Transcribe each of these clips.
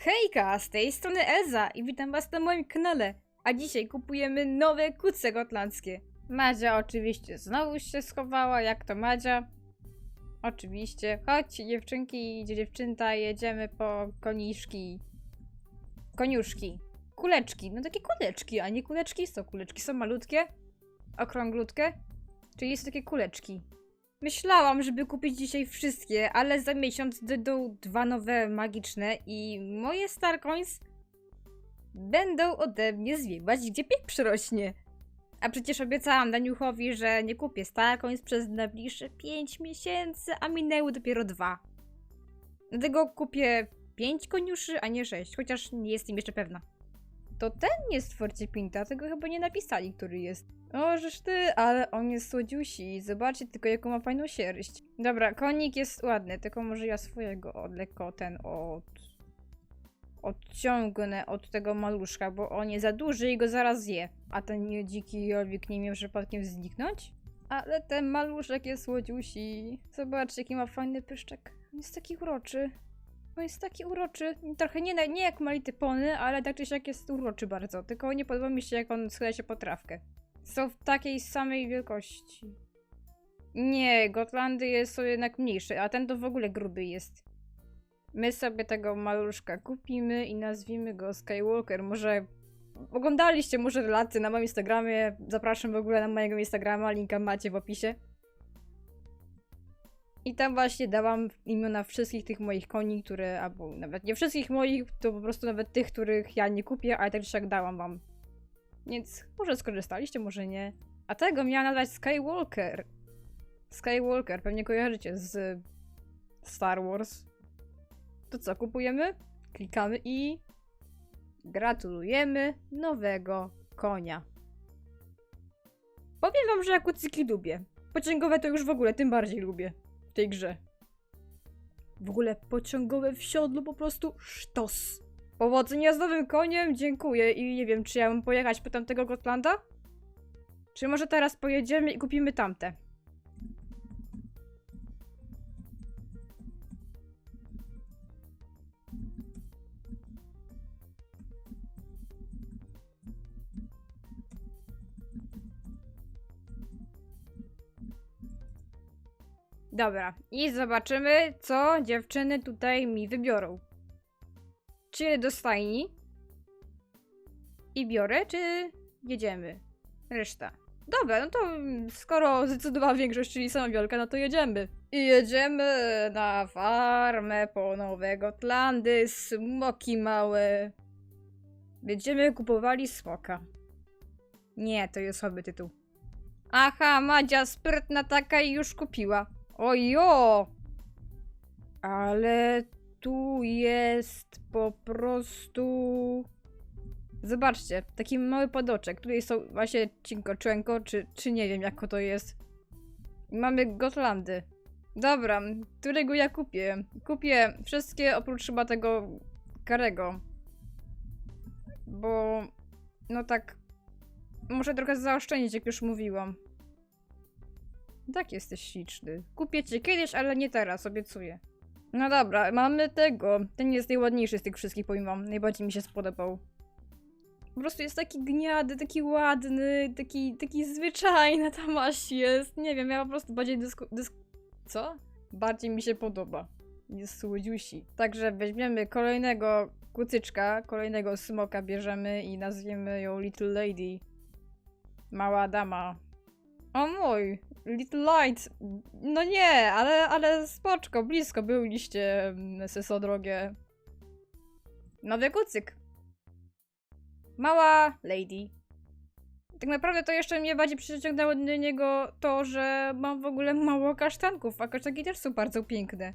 Hejka, z tej strony Elza i witam was na moim kanale. A dzisiaj kupujemy nowe kuce gotlandzkie. Madzia oczywiście znowu się schowała, jak to Madzia. Oczywiście. Chodźcie dziewczynki i dziewczęta, jedziemy po koniszki. Koniuszki. Kuleczki. No takie kuleczki, a nie kuleczki. Są kuleczki, są malutkie. Okrąglutkie. Czyli są takie kuleczki. Myślałam, żeby kupić dzisiaj wszystkie, ale za miesiąc dojdą dwa nowe magiczne i moje Starcoins będą ode mnie zwiewać, gdzie pieprz rośnie. A przecież obiecałam Daniuchowi, że nie kupię Starcoins przez najbliższe 5 miesięcy, a minęły dopiero dwa. Dlatego kupię 5 koniuszy, a nie 6, chociaż nie jestem jeszcze pewna. To ten jest Forcie Pinta, tego chyba nie napisali, który jest. O, żeż ty, ale on jest słodziusi. Zobaczcie tylko, jaką ma fajną sierść. Dobra, konik jest ładny, tylko może ja swojego od lekko ten od... Odciągnę od tego maluszka, bo on jest za duży i go zaraz zje. A ten dziki jowik nie miał przypadkiem zniknąć? Ale ten maluszek jest słodziusi. Zobaczcie, jaki ma fajny pyszczek. On jest taki uroczy. On jest taki uroczy. Trochę nie, nie jak mality pony, ale tak czy siak jest uroczy bardzo. Tylko nie podoba mi się, jak on schyla się po trawkę. Są w takiej samej wielkości. Nie, Gotlandy jest są jednak mniejszy, a ten to w ogóle gruby jest. My sobie tego maluszka kupimy i nazwijmy go Skywalker. Może oglądaliście może relacje na moim Instagramie. Zapraszam w ogóle na mojego Instagrama, linka macie w opisie. I tam właśnie dałam imiona wszystkich tych moich koni, które, albo nawet nie wszystkich moich, to po prostu nawet tych, których ja nie kupię, ale tak czy siak dałam wam. Więc może skorzystaliście, może nie. A tego miała nazwać Skywalker. Skywalker, pewnie kojarzycie z Star Wars. To co, kupujemy? Klikamy i gratulujemy nowego konia. Powiem wam, że kucyki lubię. Pociągowe to już w ogóle tym bardziej lubię w tej grze. W ogóle pociągowe w siodlu po prostu sztos. Powodzenia z nowym koniem, dziękuję. I nie wiem, czy ja mam pojechać po tamtego Gotlanda? Czy może teraz pojedziemy i kupimy tamte? Dobra, i zobaczymy, co dziewczyny tutaj mi wybiorą. Czy do stajni? I biorę, czy jedziemy? Reszta. Dobra, no to skoro zdecydowała większość, czyli sama no to jedziemy. I jedziemy na farmę po Nowe Gotlandy, smoki małe. Będziemy kupowali smoka. Nie, to jest słaby tytuł. Aha, Madzia sprytna taka i już kupiła. Ojo! Ale tu jest po prostu... Zobaczcie, taki mały podoczek. Tutaj są właśnie cinko czuenko, czy, czy nie wiem jak to jest. I mamy Gotlandy. Dobra, którego ja kupię? Kupię wszystkie oprócz chyba tego karego. Bo... No tak... Muszę trochę zaoszczędzić, jak już mówiłam. Tak jesteś śliczny. Kupię cię kiedyś, ale nie teraz, obiecuję. No dobra, mamy tego. Ten jest najładniejszy z tych wszystkich, powiem wam. Najbardziej mi się spodobał. Po prostu jest taki gniady, taki ładny, taki, taki zwyczajny ta jest. Nie wiem, ja po prostu bardziej dysku... dysk... Co? Bardziej mi się podoba. Jest słodziusi. Także weźmiemy kolejnego kucyczka, kolejnego smoka bierzemy i nazwiemy ją Little Lady. Mała dama. O mój, Little Light. No nie, ale, ale spoczko, blisko byliście, mm, seso drogie. Nowy kucyk. Mała lady. Tak naprawdę to jeszcze mnie bardziej przyciągnęło do niego to, że mam w ogóle mało kasztanków, a kasztanki też są bardzo piękne.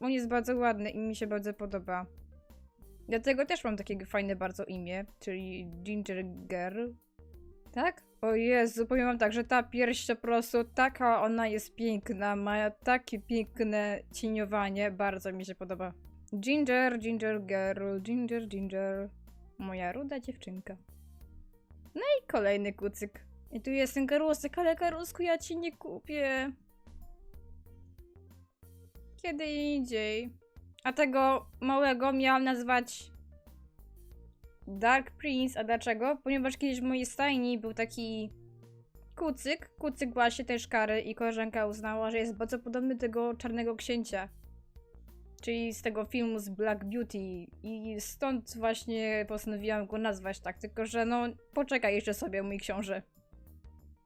On jest bardzo ładny i mi się bardzo podoba. Dlatego też mam takie fajne bardzo imię, czyli Ginger Girl. Tak? O Jezu, powiem wam tak, że ta pierś po prostu taka ona jest piękna, ma takie piękne cieniowanie, bardzo mi się podoba. Ginger, ginger girl, ginger, ginger. Moja ruda dziewczynka. No i kolejny kucyk. I tu jest ten garusek, ale garusku ja ci nie kupię. Kiedy indziej. A tego małego miałam nazwać Dark Prince. A dlaczego? Ponieważ kiedyś w mojej stajni był taki kucyk. Kucyk właśnie tej szkary i koleżanka uznała, że jest bardzo podobny do tego czarnego księcia. Czyli z tego filmu z Black Beauty. I stąd właśnie postanowiłam go nazwać tak. Tylko, że no, poczekaj jeszcze sobie, mój książę.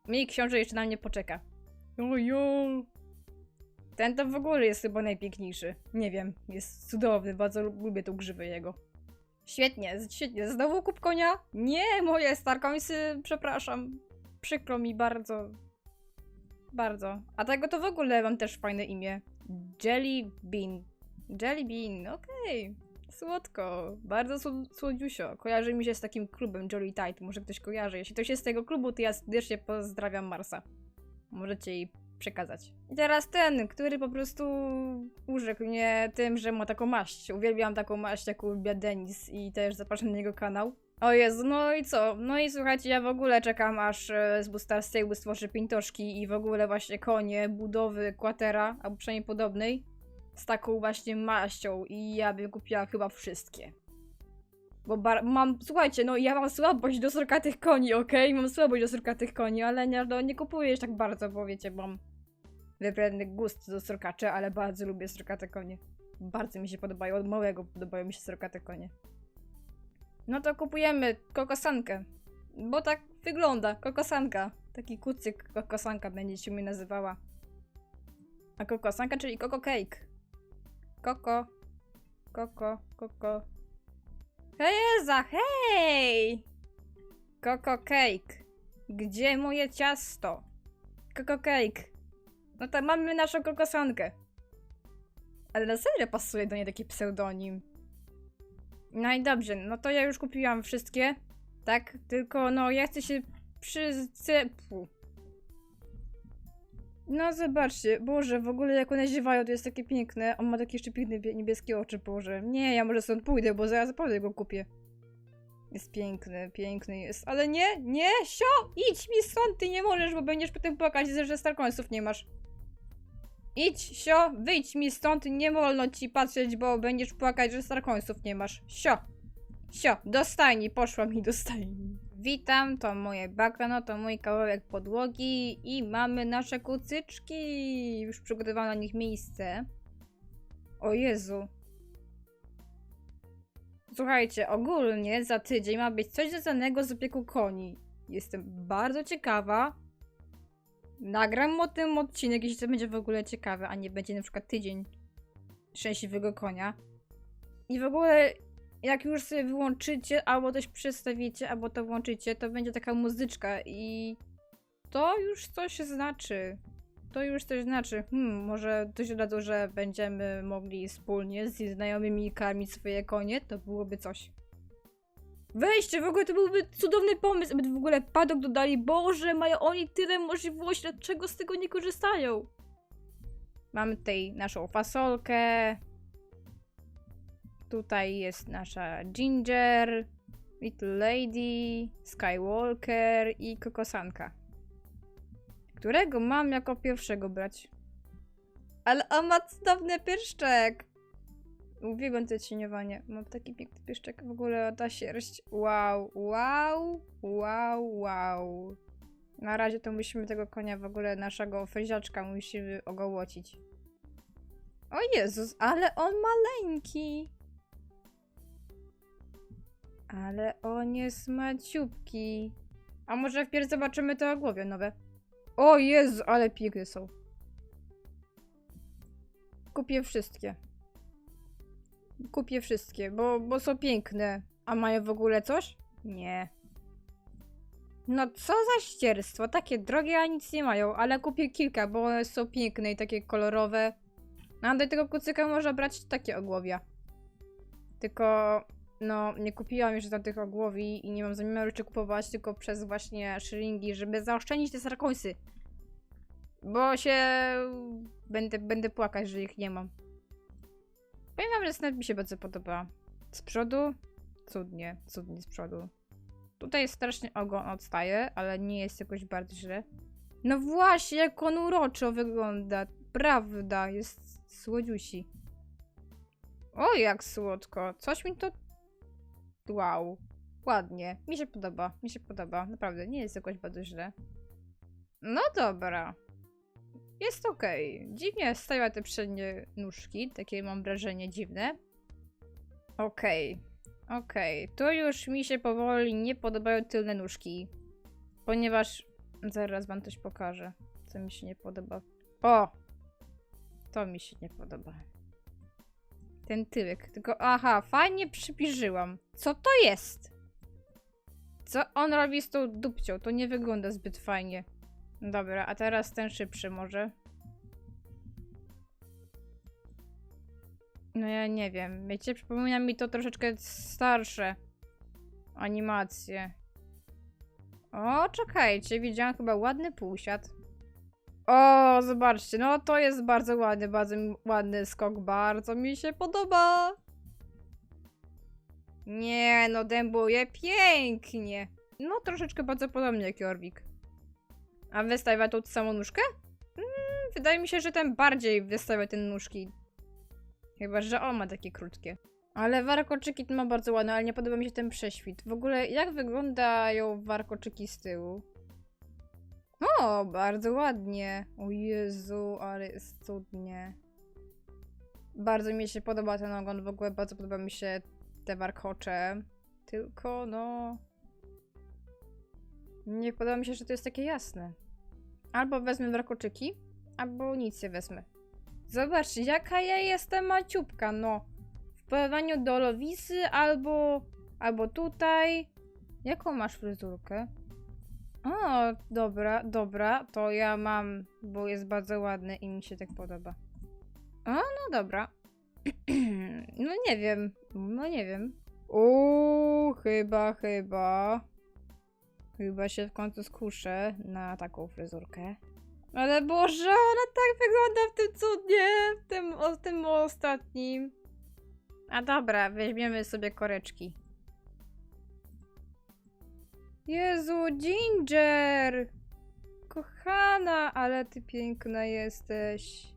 Mój książę jeszcze na mnie poczeka. Ojo. Ten to w ogóle jest chyba najpiękniejszy. Nie wiem, jest cudowny, bardzo lu- lubię tą grzywę jego. Świetnie, świetnie. Znowu kup konia? Nie, moje starkońsy, przepraszam. Przykro mi bardzo. Bardzo. A tego to w ogóle mam też fajne imię. Jelly Bean. Jelly Bean, okej. Słodko. Bardzo słod- słodziusio. Kojarzy mi się z takim klubem Jolly Tide. Może ktoś kojarzy. Jeśli ktoś jest z tego klubu, to ja serdecznie pozdrawiam Marsa. Możecie jej przekazać. I teraz ten, który po prostu urzekł mnie tym, że ma taką maść. Uwielbiam taką maść, jak uwielbia Denis i też zapraszam na jego kanał. O Jezu, no i co? No i słuchajcie, ja w ogóle czekam, aż e, z Bustar Stable stworzy pintoszki i w ogóle właśnie konie, budowy, kwatera, albo przynajmniej podobnej, z taką właśnie maścią i ja bym kupiła chyba wszystkie. Bo bar- mam, słuchajcie, no ja mam słabość do surkatych koni, okej? Mam słabość do surkatych koni, ale nie, no, nie kupuję już tak bardzo, bo wiecie, mam wybrany gust do surkaczy, ale bardzo lubię surkate konie. Bardzo mi się podobają, od małego podobają mi się surkate konie. No to kupujemy kokosankę, bo tak wygląda, kokosanka. Taki kucyk kokosanka będzie się mi nazywała. A kokosanka, czyli koko cake. Koko, koko, koko, Hej, Eza, hej! Koko Cake. Gdzie moje ciasto? Koko Cake. No to mamy naszą kokosankę. Ale na serio pasuje do niej taki pseudonim. No i dobrze, no to ja już kupiłam wszystkie. Tak, tylko no ja chcę się przycepu. No zobaczcie, Boże, w ogóle jak one ziewają, to jest takie piękne. On ma takie jeszcze piękne bie- niebieskie oczy, Boże. Nie, ja może stąd pójdę, bo zaraz naprawdę go kupię. Jest piękny, piękny jest. Ale nie, nie, sio! Idź mi stąd, ty nie możesz, bo będziesz potem płakać, że starkońców nie masz. Idź, sio, wyjdź mi stąd, nie wolno ci patrzeć, bo będziesz płakać, że starkońców nie masz. Sio, sio, do stajni, poszłam i do stajni. Witam, to moje bagno, to mój kawałek podłogi i mamy nasze kucyczki. Już przygotowałam na nich miejsce. O Jezu. Słuchajcie, ogólnie za tydzień ma być coś związanego z opieką koni. Jestem bardzo ciekawa. Nagram o tym odcinek, jeśli to będzie w ogóle ciekawe, a nie będzie na przykład tydzień szczęśliwego konia. I w ogóle, jak już sobie wyłączycie, albo coś przestawicie, albo to włączycie, to będzie taka muzyczka i to już coś znaczy. To już coś znaczy. Hmm, może coś dodadzą, że będziemy mogli wspólnie z znajomymi karmić swoje konie, to byłoby coś. Wejście, w ogóle to byłby cudowny pomysł, aby w ogóle padok dodali. Boże, mają oni tyle możliwości, dlaczego z tego nie korzystają? Mamy tutaj naszą fasolkę. Tutaj jest nasza Ginger, Little Lady, Skywalker i Kokosanka. Którego mam jako pierwszego brać? Ale on ma cudowny pyszczek! Uwielbiam to cieniowanie. Mam taki piękny pieszczek. W ogóle ta sierść. Wow, wow, wow, wow. Na razie to musimy tego konia, w ogóle naszego fryziaczka musimy ogołocić. O Jezus, ale on maleńki. Ale on jest maciupki. A może wpierw zobaczymy te ogłowie nowe? O Jezu, ale piękne są. Kupię wszystkie. Kupię wszystkie, bo, bo są piękne. A mają w ogóle coś? Nie. No co za ścierstwo, takie drogie, a nic nie mają, ale kupię kilka, bo one są piękne i takie kolorowe. A do tego kucyka można brać takie ogłowia. Tylko, no, nie kupiłam jeszcze tych ogłowi i nie mam zamiaru jeszcze kupować, tylko przez właśnie szyringi, żeby zaoszczędzić te sarkońsy. Bo się... Będę, będę płakać, że ich nie mam. Powiem wam, że snap mi się bardzo podoba. Z przodu? Cudnie, cudnie z przodu. Tutaj strasznie ogon odstaje, ale nie jest jakoś bardzo źle. No właśnie, jak on uroczo wygląda. Prawda, jest słodziusi. O, jak słodko. Coś mi to... Wow. Ładnie. Mi się podoba. Mi się podoba. Naprawdę, nie jest jakoś bardzo źle. No dobra. Jest okej. Dziwnie stawia te przednie nóżki. Takie mam wrażenie dziwne. Okej. Okej. Tu już mi się powoli nie podobają tylne nóżki. Ponieważ... Zaraz wam coś pokażę. Co mi się nie podoba. O! To mi się nie podoba. Ten tyłek. Tylko, aha, fajnie przybliżyłam. Co to jest? Co on robi z tą dupcią? To nie wygląda zbyt fajnie. Dobra, a teraz ten szybszy może. No ja nie wiem. Wiecie, przypomina mi to troszeczkę starsze animacje. O, czekajcie, widziałam chyba ładny półsiad. O, zobaczcie, no to jest bardzo ładny, bardzo ładny skok, bardzo mi się podoba. Nie, no dębuje pięknie. No troszeczkę bardzo podobnie jak Jorvik. A wystawia tą samą nóżkę? Mm, wydaje mi się, że ten bardziej wystawia te nóżki. Chyba, że on ma takie krótkie. Ale warkoczyki ma bardzo ładne, ale nie podoba mi się ten prześwit. W ogóle jak wyglądają warkoczyki z tyłu? O, bardzo ładnie. O Jezu, ale jest cudnie. Bardzo mi się podoba ten ogon, w ogóle bardzo podoba mi się te warkocze. Tylko, no... Nie podoba mi się, że to jest takie jasne. Albo wezmę warkoczyki, albo nic nie wezmę. Zobaczcie, jaka ja jestem maciupka, no. W porównaniu do Lowisy, albo... Albo tutaj. Jaką masz fryzurkę? O, dobra, dobra, to ja mam, bo jest bardzo ładny i mi się tak podoba. O, no dobra. no nie wiem, no nie wiem. Uuu, chyba, chyba. Chyba się w końcu skuszę na taką fryzurkę. Ale Boże, ona tak wygląda w tym cudnie, w tym, tym ostatnim. A dobra, weźmiemy sobie koreczki. Jezu, Ginger! Kochana, ale ty piękna jesteś.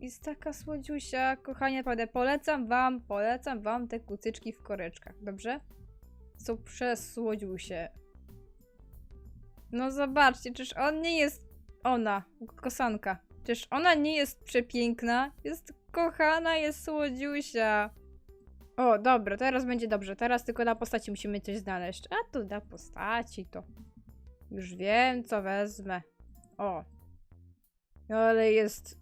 Jest taka słodziusia. Kochanie, naprawdę polecam wam, polecam wam te kucyczki w koreczkach, dobrze? Są przesłodziusie. No zobaczcie, czyż on nie jest... Ona, kosanka. Czyż ona nie jest przepiękna? Jest kochana, jest słodziusia. O, dobra, teraz będzie dobrze. Teraz tylko na postaci musimy coś znaleźć. A tu na postaci to. Już wiem, co wezmę. O. No, ale jest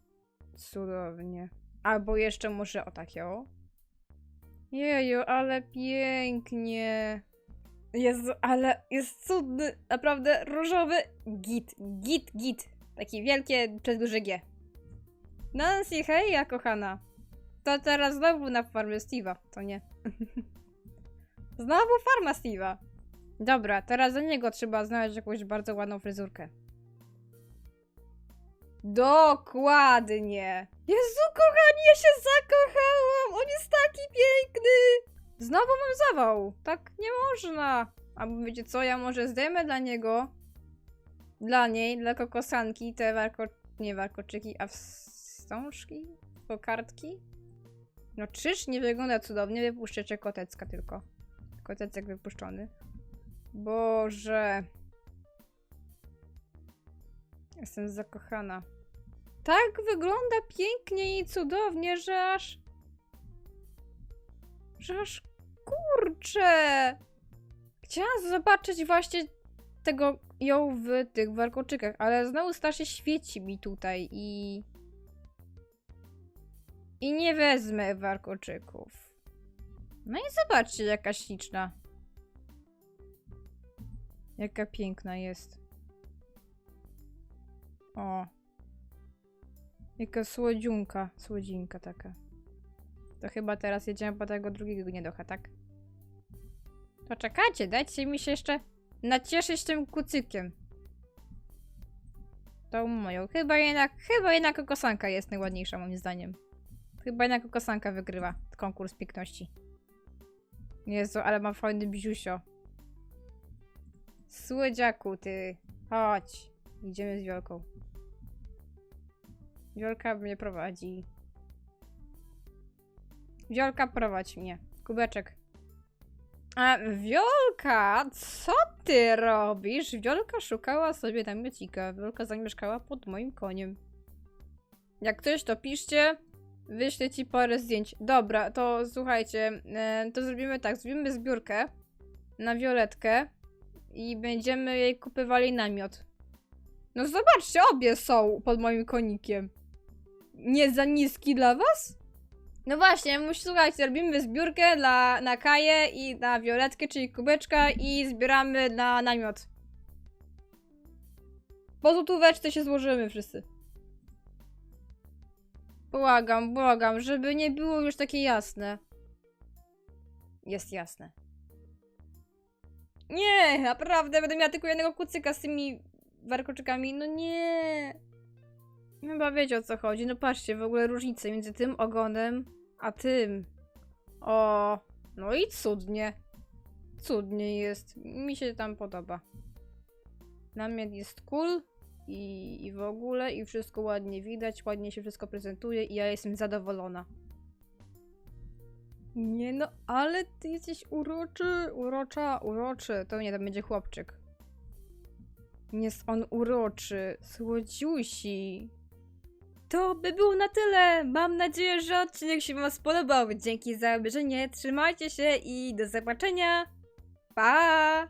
cudownie. Albo jeszcze może o takiego. Jeju, ale pięknie. Jezu, ale jest cudny. Naprawdę różowy. Git, git, git. Taki wielkie przez duże G. Nancy, hej, ja kochana. To teraz znowu na farmę Steve'a. To nie. znowu farma Steve'a. Dobra, teraz za niego trzeba znaleźć jakąś bardzo ładną fryzurkę. Dokładnie. Jezu, kochani, ja się zakochałam. On jest taki piękny. Znowu mam zawał. Tak nie można. A wiecie co, ja może zdejmę dla niego, dla niej, dla kokosanki te warko... nie warkoczyki, a wstążki? Kokardki? No czyż nie wygląda cudownie? Wypuszczę kotecka tylko. Kotecek wypuszczony. Boże. Jestem zakochana. Tak wygląda pięknie i cudownie, że aż... Że aż kurczę! Chciałam zobaczyć właśnie tego ją w tych warkoczykach, ale znowu strasznie świeci mi tutaj i... I nie wezmę warkoczyków. No i zobaczcie, jaka śliczna. Jaka piękna jest. O. Jaka słodziunka. Słodzinka taka. To chyba teraz jedziemy po tego drugiego gniedocha, tak? To czekajcie, dajcie mi się jeszcze nacieszyć tym kucykiem. Tą moją. Chyba jednak, chyba jednak kokosanka jest najładniejsza moim zdaniem. Chyba jednak kokosanka wygrywa konkurs piękności. Jezu, ale ma fajny bziusio. Słodziaku, ty. Chodź. Idziemy z Wiolką. Wiolka mnie prowadzi. Wiolka, prowadź mnie. Kubeczek. A, Wiolka, co ty robisz? Wiolka szukała sobie namiocika. Wiolka zamieszkała pod moim koniem. Jak ktoś to piszcie, wyślę ci parę zdjęć. Dobra, to słuchajcie, e, to zrobimy tak, zrobimy zbiórkę na Violetkę i będziemy jej kupywali namiot. No zobaczcie, obie są pod moim konikiem. Nie za niski dla was? No właśnie, słuchajcie, robimy zbiórkę dla, na Kaję i na Violetkę, czyli kubeczka i zbieramy na namiot. Po złotóweczce się złożymy wszyscy. Błagam, błagam, żeby nie było już takie jasne. Jest jasne. Nie, naprawdę, będę miała tylko jednego kucyka z tymi warkoczykami. No nie. Chyba wiecie o co chodzi. No patrzcie, w ogóle różnice między tym ogonem a tym. O, no i cudnie. Cudnie jest. Mi się tam podoba. Namiot jest cool i, i w ogóle i wszystko ładnie widać, ładnie się wszystko prezentuje i ja jestem zadowolona. Nie no, ale ty jesteś uroczy, urocza, uroczy. To nie, to będzie chłopczyk. Jest on uroczy, słodziusi. To by było na tyle. Mam nadzieję, że odcinek się Wam spodobał. Dzięki za obejrzenie. Trzymajcie się i do zobaczenia. Pa!